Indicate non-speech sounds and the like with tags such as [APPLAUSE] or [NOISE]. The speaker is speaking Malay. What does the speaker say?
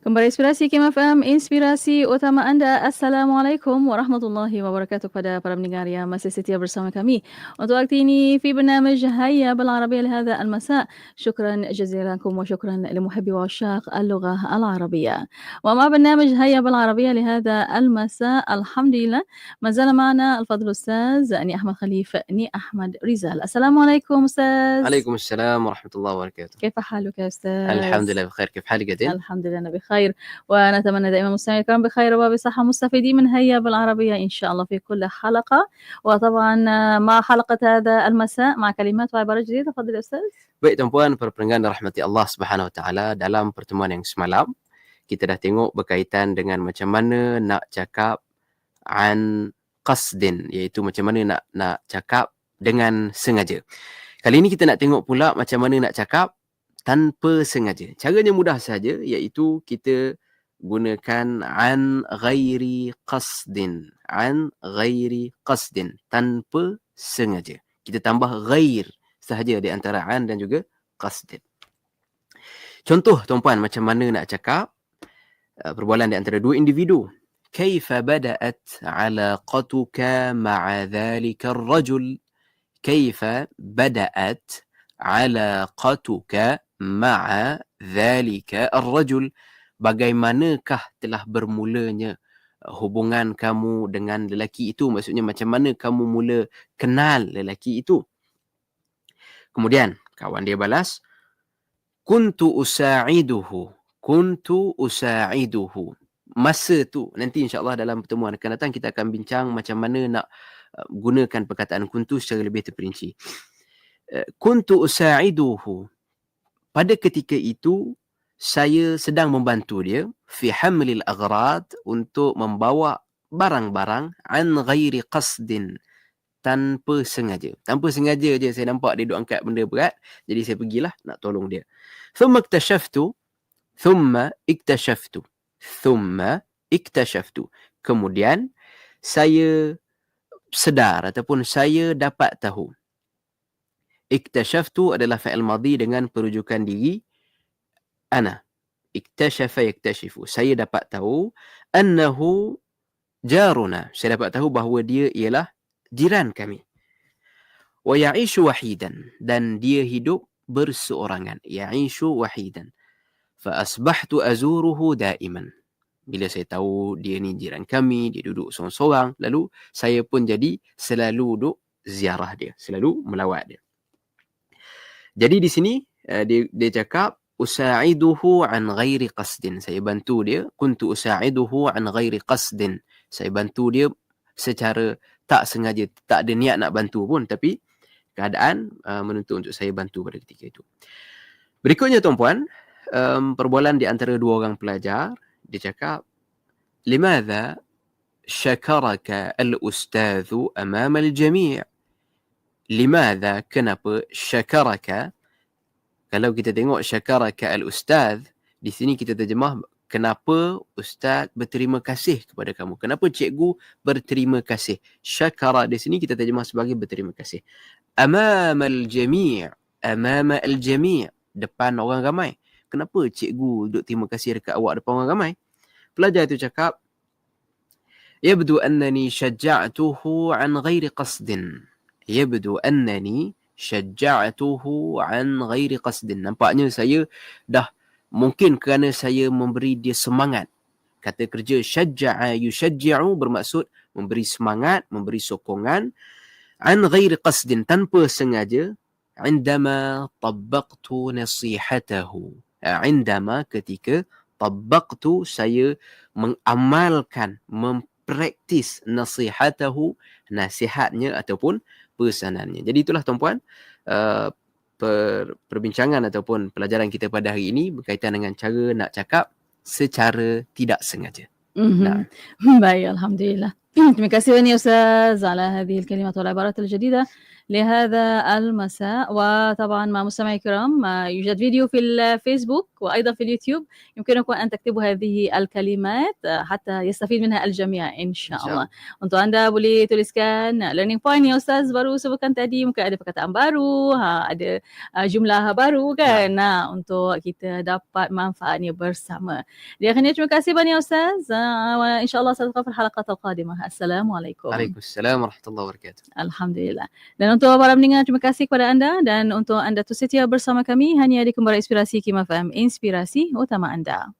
Kembali inspirasi KMFM, inspirasi utama anda. Assalamualaikum warahmatullahi wabarakatuh kepada para pendengar yang masih setia bersama kami. Untuk waktu ini, في برنامج هيا بالعربية لهذا المساء. شكرا جزيلا لكم وشكرا لمحبي وعشاق اللغة العربية. ومع برنامج هيا بالعربية لهذا المساء الحمد لله ما زال معنا الفضل الأستاذ ني أحمد خليفة ني أحمد رزال. السلام عليكم أستاذ. عليكم السلام ورحمة الله وبركاته. كيف حالك يا أستاذ؟ الحمد لله بخير كيف حالك أنت؟ الحمد لله أنا بخير ونتمنى دائما مستمعي الكرام بخير وبصحة مستفيدين من هيا بالعربية إن شاء الله في كل حلقة وطبعا مع حلقة هذا المساء مع كلمات وعبارات جديدة تفضل يا أستاذ Baik tuan-puan, para pendengar rahmati Allah Subhanahu Wa Taala dalam pertemuan yang semalam kita dah tengok berkaitan dengan macam mana nak cakap an qasdin iaitu macam mana nak nak cakap dengan sengaja. Kali ini kita nak tengok pula macam mana nak cakap tanpa sengaja. Caranya mudah saja iaitu kita gunakan an ghairi qasdin. An ghairi qasdin. Tanpa sengaja. Kita tambah ghair sahaja di antara an dan juga qasdin. Contoh tuan-puan macam mana nak cakap uh, perbualan di antara dua individu. كيف بدأت علاقتك مع ذلك الرجل؟ كيف بدأت علاقتك ma'a dhalika ar-rajul. Bagaimanakah telah bermulanya eh, hubungan kamu dengan lelaki itu? Maksudnya macam mana kamu mula kenal lelaki itu? Kemudian kawan dia balas kuntu usa'iduhu kuntu usa'iduhu. Masa tu nanti insyaallah dalam pertemuan akan datang kita akan bincang macam mana nak eh, gunakan perkataan kuntu secara lebih terperinci. Eh, kuntu usa'iduhu. Pada ketika itu, saya sedang membantu dia fi hamlil aghrad untuk membawa barang-barang an ghairi qasdin tanpa sengaja. Tanpa sengaja je saya nampak dia duk angkat benda berat. Jadi saya pergilah nak tolong dia. Thumma iktashaftu. Thumma iktashaftu. Thumma iktashaftu. Kemudian saya sedar ataupun saya dapat tahu. Iktashaftu adalah fa'il madhi dengan perujukan diri ana. Iktashafa yaktashifu. Saya dapat tahu annahu jaruna. Saya dapat tahu bahawa dia ialah jiran kami. Wa ya'ishu wahidan dan dia hidup berseorangan. Ya'ishu wahidan. Fa asbahtu azuruhu daiman. Bila saya tahu dia ni jiran kami, dia duduk seorang-seorang, lalu saya pun jadi selalu duduk ziarah dia, selalu melawat dia. Jadi di sini uh, dia dia cakap usa'iduhu an ghairi qasdin. Saya bantu dia, kuntu usa'iduhu an ghairi qasdin. Saya bantu dia secara tak sengaja tak ada niat nak bantu pun tapi keadaan uh, menuntut untuk saya bantu pada ketika itu. Berikutnya tuan-puan, um, perbualan di antara dua orang pelajar dia cakap limadha syakaraka al-ustadhu amama al-jami' Limadha? Kenapa syakaraka? Kalau kita tengok syakaraka al-ustaz di sini kita terjemah kenapa ustaz berterima kasih kepada kamu? Kenapa cikgu berterima kasih? Syakara di sini kita terjemah sebagai berterima kasih. Amama al-jami' amama al-jami' depan orang ramai. Kenapa cikgu duduk terima kasih dekat awak depan orang ramai? Pelajar itu cakap yabdu annani syaja'tuhu an ghairi qasdin يبدو أنني شجعته عن غير قصد nampaknya saya dah mungkin kerana saya memberi dia semangat. Kata kerja syajja'a yushajji'u bermaksud memberi semangat, memberi sokongan an ghairi qasdin tanpa sengaja indama tabbaqtu nasihatahu. Indama ketika tabbaqtu saya mengamalkan, mempraktis nasihatahu, nasihatnya ataupun pesanannya. Jadi itulah tuan-puan, uh, per, perbincangan ataupun pelajaran kita pada hari ini berkaitan dengan cara nak cakap secara tidak sengaja. مهم. نعم. [LAUGHS] باي الحمد لله [CLEARS THROAT] terima kasih banyak Ustaz على هذه الكلمات والعبارات الجديدة لهذا المساء. وطبعا مع مستمعي الكرام آه، يوجد فيديو في الفيسبوك وأيضا في اليوتيوب. يمكنكم أن تكتبوا هذه الكلمات آه، حتى يستفيد منها الجميع إن شاء, إن شاء الله. انتو عند أبو لي تولسكان ليرنينج بوينت يا أستاذ بارو سو كان تادي ممكن ada perkataan baru ada jumlah baru kan ha. nah untuk kita dapat manfaatnya bersama di akhirnya terima kasih banyak ustaz insyaallah sampai jumpa di halaqah القادمة. السلام عليكم. وعليكم السلام ورحمة الله وبركاته. الحمد لله. dan untuk para pendengar terima kasih kepada anda dan untuk anda tu setia bersama kami hanya di Kembara Inspirasi Kim FM Inspirasi utama anda.